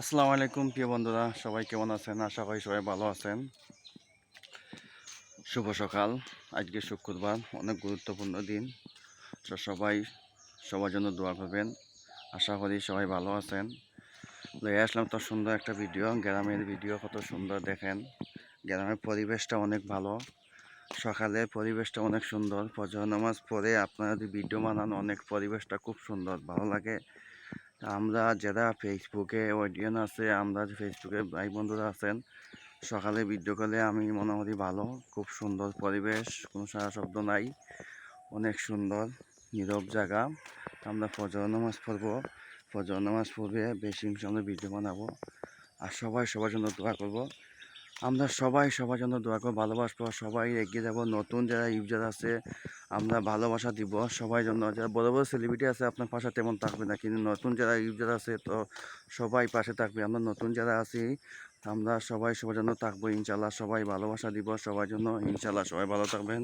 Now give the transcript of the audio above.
আসসালামু আলাইকুম, প্রিয় বন্ধুরা। সবাই কেমন আছেন? আশা করি সবাই ভালো আছেন। শুভ সকাল। আজকে শুক্রবার, অনেক গুরুত্বপূর্ণ দিন। তো সবাই, সবার জন্য দোয়া করবেন। আশা করি সবাই ভালো আছেন। লয়ে আসলাম তো সুন্দর একটা ভিডিও। গ্রামের ভিডিও কত সুন্দর দেখেন। গ্রামের পরিবেশটা অনেক ভালো। সকালের পরিবেশটা অনেক সুন্দর। ফজর নামাজ পরে আপনারা যদি ভিডিও বানান, অনেক পরিবেশটা খুব সুন্দর। ভালো লাগে। আমরা যারা ফেসবুকে অডিয়েন্স আছে, আমরা ফেসবুকে ভাই বন্ধুরা আছেন, সকালে ভিডিও করলে আমি মোটামুটি ভালো, খুব সুন্দর পরিবেশ, কোনো সারা শব্দ নাই, অনেক সুন্দর, নীরব জায়গা। আমরা ফজর নামাজ পড়ব, ফজর নামাজ পড়বে, বেশি আমরা ভিডিও বানাবো। আর সবাই সবার জন্য দোয়া করব। আমরা সবাই সবার জন্য দোয়া করব, ভালোবাসবো সবাই এগিয়ে যাব। নতুন যারা ইউজার আছে আমরা ভালোবাসা দিব। সবাই জন্য যারা বড় বড় সেলিব্রিটি আছে, আপনার পাশে তেমন থাকবে না। কিন্তু নতুন যারা ইউজার আছে, তো সবাই পাশে থাকবে। আমরা নতুন যারা আছি, আমরা সবাই, সবার জন্য থাকব, ইনশাল্লাহ। সবাই ভালোবাসা দিব। সবার জন্য, ইনশাল্লাহ সবাই ভালো থাকবেন।